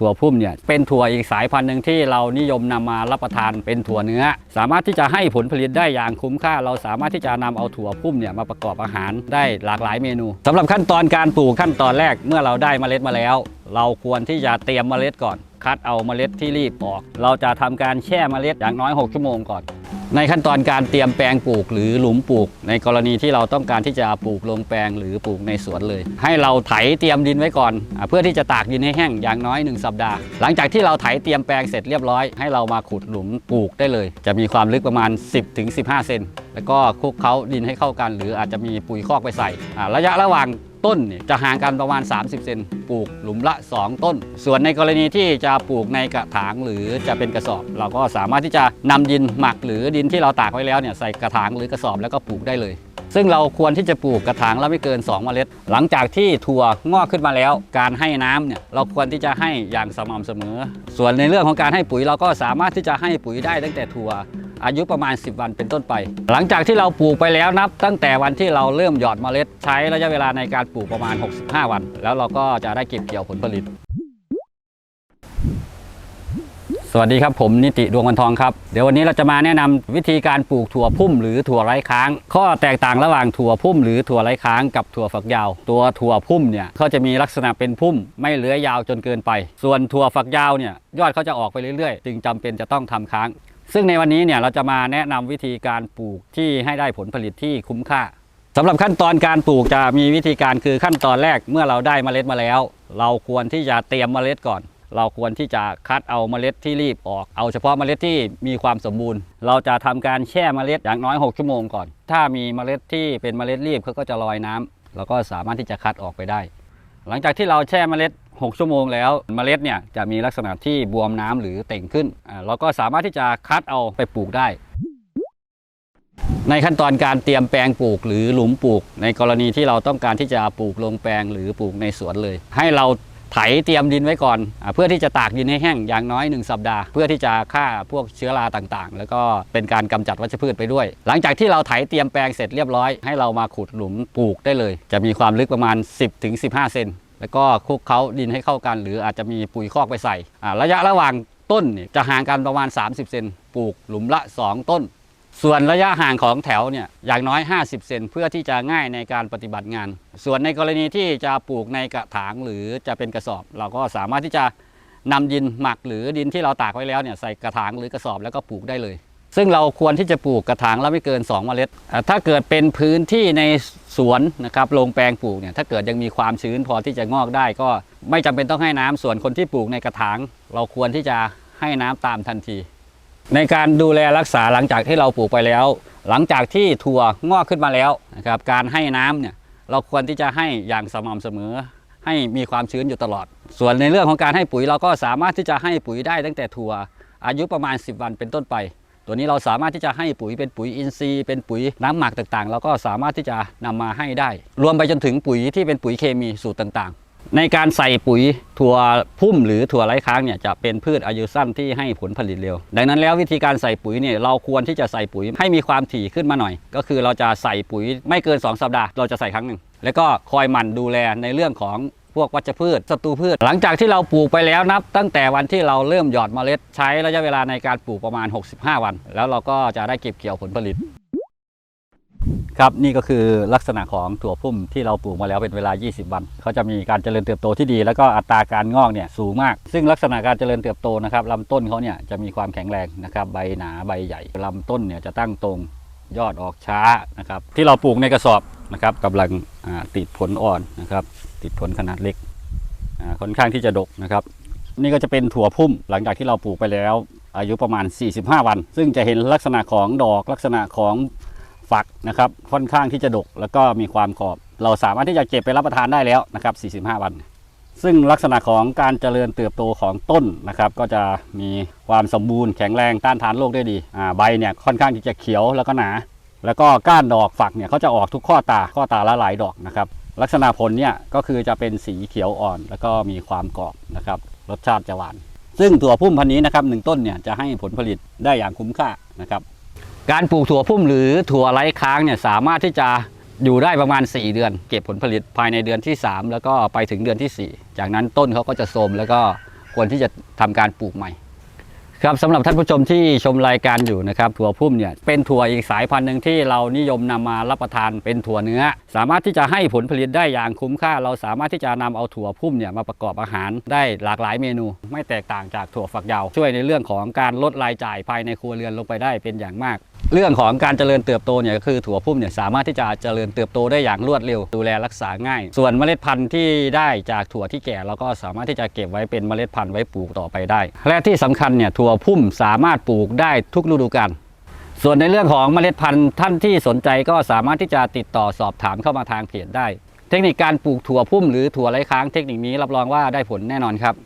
ถั่วพุ่มเนี่ยเป็นถั่วอีกสายพันธุ์หนึ่งที่เรานิยมนำมารับประทานเป็นถั่วเนื้อ สามารถที่จะให้ผลผลิตได้อย่างคุ้มค่า เราสามารถที่จะนำเอาถั่วพุ่มเนี่ยมาประกอบอาหารได้หลากหลายเมนูสำหรับขั้นตอนการปลูกขั้นตอนแรกเมื่อเราได้เมล็ดมาแล้ว เราควรที่จะเตรียมเมล็ดก่อน คัดเอาเมล็ดที่รีบออก เราจะทำการแช่เมล็ดอย่างน้อย 6 ชั่วโมงก่อน ในขั้นตอนการเตรียมแปลงปลูกหรือหลุมปลูก ในกรณีที่เราต้องการที่จะปลูกลงแปลงหรือปลูกในสวนเลย ให้เราไถเตรียมดินไว้ก่อน เพื่อที่จะตากดินให้แห้งอย่างน้อย 1 สัปดาห์ หลังจากที่เราไถเตรียมแปลงเสร็จเรียบร้อยให้เรามาขุดหลุมปลูกได้เลย จะมีความลึกประมาณ 10-15 เซนแล้วก็คลุกเคล้าดินให้เข้ากัน หรืออาจจะมีปุ๋ยคอกไปใส่ระยะระหว่าง ต้นจะห่างกันประมาณ 30 เซนปลูกหลุมละ 2 ต้น ส่วนในกรณีที่จะปลูกในกระถางหรือจะเป็นกระสอบ เราก็สามารถที่จะนำดินหมักหรือดินที่เราตากไว้แล้วเนี่ยใส่กระถางหรือกระสอบแล้วก็ปลูกได้เลย ซึ่งเราควรที่จะปลูกกระถางละไม่เกิน 2 เมล็ด หลังจากที่ถั่วงอกขึ้นมาแล้ว การให้น้ำเนี่ยเราควรที่จะให้อย่างสม่ำเสมอ ส่วนในเรื่องของการให้ปุ๋ยเราก็สามารถที่จะให้ปุ๋ยได้ตั้งแต่ถั่ว อายุประมาณ 10 วันเป็นต้นไป หลังจากที่เราปลูกไปแล้วนับ ตั้งแต่วันที่เราเริ่มหยอดเมล็ด ใช้ระยะเวลาในการปลูกประมาณ 65 วัน แล้วเราก็จะได้เก็บเกี่ยวผลผลิต สวัสดีครับผมนิติดวงวันทองครับ เดี๋ยววันนี้เราจะมาแนะนำวิธีการปลูกถั่วพุ่มหรือถั่วไร้ค้าง ข้อแตกต่างระหว่างถั่วพุ่มหรือถั่วไร้ค้างกับถั่วฝักยาว ตัวถั่วพุ่มเนี่ยเขาจะมีลักษณะเป็นพุ่มไม่เลื้อยยาวจนเกินไป ส่วนถั่วฝักยาวเนี่ยยอดเขาจะออกไปเรื่อยๆ จึงจำเป็นจะต้องทำค้าง ซึ่งในวันนี้เนี่ยเราจะมาแนะนำวิธีการปลูกที่ให้ได้ผลผลิตที่คุ้มค่าสำหรับขั้นตอนการปลูกจะมีวิธีการคือขั้นตอนแรกเมื่อเราได้เมล็ดมาแล้ว เราควรที่จะเตรียมเมล็ดก่อน เราควรที่จะคัดเอาเมล็ดที่รีบออก เอาเฉพาะเมล็ดที่มีความสมบูรณ์ เราจะทำการแช่เมล็ดอย่างน้อย 6 ชั่วโมงก่อน ถ้ามีเมล็ดที่เป็นเมล็ดรีบเขาก็จะลอยน้ำเราก็สามารถที่จะคัดออกไปได้ หลังจากที่เราแช่เมล็ด 6 ชั่วโมงแล้วเมล็ดเนี่ยจะมีลักษณะที่บวมน้ำหรือเต่งขึ้นเราก็สามารถที่จะคัดเอาไปปลูกได้ ในขั้นตอนการเตรียมแปลงปลูกหรือหลุมปลูก ในกรณีที่เราต้องการที่จะปลูกลงแปลงหรือปลูกในสวนเลย ให้เราไถเตรียมดินไว้ก่อน เพื่อที่จะตากดินให้แห้งอย่างน้อย 1 สัปดาห์ เพื่อที่จะฆ่าพวกเชื้อราต่างๆ แล้วก็เป็นการกำจัดวัชพืชไปด้วย หลังจากที่เราไถเตรียมแปลงเสร็จเรียบร้อย ให้เรามาขุดหลุมปลูกได้เลย จะมีความลึกประมาณ 10-15 เซน แล้วก็คลุกเคล้าดินให้เข้ากัน หรืออาจจะมีปุ๋ยคอกไปใส่ระยะระหว่างต้นจะห่างกันประมาณ 30 เซนปลูกหลุมละ 2 ต้น ส่วนระยะห่างของแถวเนี่ยอย่างน้อย 50 เซนเพื่อที่จะง่ายในการปฏิบัติงาน ส่วนในกรณีที่จะปลูกในกระถางหรือจะเป็นกระสอบ เราก็สามารถที่จะนำดินหมักหรือดินที่เราตากไว้แล้วเนี่ยใส่กระถางหรือกระสอบแล้วก็ปลูกได้เลย ซึ่งเราควรที่จะปลูกกระถางละไม่เกิน 2 เมล็ด ถ้าเกิดเป็นพื้นที่ในสวนนะครับลงแปลงปลูกเนี่ยถ้าเกิดยังมีความชื้นพอที่จะงอกได้ก็ไม่จำเป็นต้องให้น้ำส่วนคนที่ปลูกในกระถาง เราควรที่จะให้น้ำตามทันที ในการดูแลรักษาหลังจากที่เราปลูกไปแล้ว หลังจากที่ถั่วงอกขึ้นมาแล้วนะครับการให้น้ำเนี่ยเราควรที่จะให้อย่างสม่ำเสมอ ให้มีความชื้นอยู่ตลอด ส่วนในเรื่องของการให้ปุ๋ยเราก็สามารถที่จะให้ปุ๋ยได้ตั้งแต่ถั่วอายุประมาณ 10 วันเป็นต้นไป ตัวนี้เราสามารถที่จะให้ปุ๋ยเป็นปุ๋ยอินทรีย์เป็นปุ๋ยน้ำหมักต่างๆเราก็สามารถที่จะนำมาให้ได้ รวมไปจนถึงปุ๋ยที่เป็นปุ๋ยเคมีสูตรต่างๆ ในการใส่ปุ๋ยถั่วพุ่มหรือถั่วไร้ค้างเนี่ยจะเป็นพืชอายุสั้นที่ให้ผลผลิตเร็ว ดังนั้นแล้ววิธีการใส่ปุ๋ยเนี่ยเราควรที่จะใส่ปุ๋ยให้มีความถี่ขึ้นมาหน่อย ก็คือเราจะใส่ปุ๋ยไม่เกิน 2 สัปดาห์ เราจะใส่ครั้งหนึ่งแล้วก็คอยหมั่นดูแลในเรื่องของ พวกวัชพืชศัตรูพืช หลังจากที่เราปลูกไปแล้วนับ ตั้งแต่วันที่เราเริ่มหยอดเมล็ดใช้ระยะเวลาในการปลูกประมาณ 65 วัน แล้วเราก็จะได้เก็บเกี่ยวผลผลิต ครับนี่ก็คือลักษณะของถั่วพุ่มที่เราปลูกมาแล้วเป็นเวลา 20 วันเขาจะมีการเจริญเติบโตที่ดี แล้วก็อัตราการงอกเนี่ยสูงมาก ซึ่งลักษณะการเจริญเติบโตนะครับลำต้นเขาเนี่ยจะมีความแข็งแรงนะครับใบหนาใบใหญ่ลำต้นเนี่ยจะตั้งตรงยอดออกช้านะครับที่เราปลูกในกระสอบนะครับกำลังติดผลอ่อนนะครับ ติดผลขนาดเล็กค่อนข้างที่จะดกนะครับ นี่ก็จะเป็นถั่วพุ่มหลังจากที่เราปลูกไปแล้ว อายุประมาณ 45 วัน ซึ่งจะเห็นลักษณะของดอกลักษณะของฝักนะครับค่อนข้างที่จะดก แล้วก็มีความกรอบ เราสามารถที่จะเก็บไปรับประทานได้แล้วนะครับ 45 วัน ซึ่งลักษณะของการเจริญเติบโตของต้นนะครับ ก็จะมีความสมบูรณ์แข็งแรงต้านทานโรคได้ดีใบเนี่ยค่อนข้างที่จะเขียวแล้วก็หนา แล้วก็ก้านดอกฝักเนี่ยเขาจะออกทุกข้อตาข้อตาละหลายดอกนะครับ ลักษณะผลเนี่ยก็คือจะเป็นสีเขียวอ่อน แล้วก็มีความกรอบนะครับรสชาติจะหวาน ซึ่งถั่วพุ่มพันธุ์นี้นะครับหนึ่งต้นเนี่ยจะให้ผลผลิตได้อย่างคุ้มค่านะครับ การปลูกถั่วพุ่มหรือถั่วไร้ค้างเนี่ยสามารถที่จะอยู่ได้ประมาณ 4 เดือน เก็บผลผลิตภายในเดือนที่ 3 แล้วก็ไปถึงเดือนที่ 4 จากนั้นต้นเขาก็จะโทรมแล้วก็ควรที่จะทำการปลูกใหม่ ครับสำหรับท่านผู้ชมที่ชมรายการอยู่นะครับถั่วพุ่มเนี่ยเป็นถั่วอีกสายพันธุ์หนึ่งที่เรานิยมนำมารับประทานเป็นถั่วเนื้อ สามารถที่จะให้ผลผลิตได้อย่างคุ้มค่า เราสามารถที่จะนำเอาถั่วพุ่มเนี่ยมาประกอบอาหารได้หลากหลายเมนู ไม่แตกต่างจากถั่วฝักยาว ช่วยในเรื่องของการลดรายจ่ายภายในครัวเรือนลงไปได้เป็นอย่างมาก เรื่องของการเจริญเติบโตเนี่ยก็คือถั่วพุ่มเนี่ยสามารถที่จะเจริญเติบโตได้อย่างรวดเร็ว ดูแลรักษาง่าย ส่วนเมล็ดพันธุ์ที่ได้จากถั่วที่แก่เราก็สามารถที่จะเก็บไว้เป็นเมล็ดพันธุ์ไว้ปลูกต่อไปได้ และที่สำคัญเนี่ยถั่วพุ่มสามารถปลูกได้ทุกฤดูกาลส่วนในเรื่องของเมล็ดพันธุ์ท่านที่สนใจก็สามารถที่จะติดต่อสอบถามเข้ามาทางเพจได้ เทคนิคการปลูกถั่วพุ่มหรือถั่วไร้ค้างเทคนิคนี้รับรองว่าได้ผลแน่นอนครับ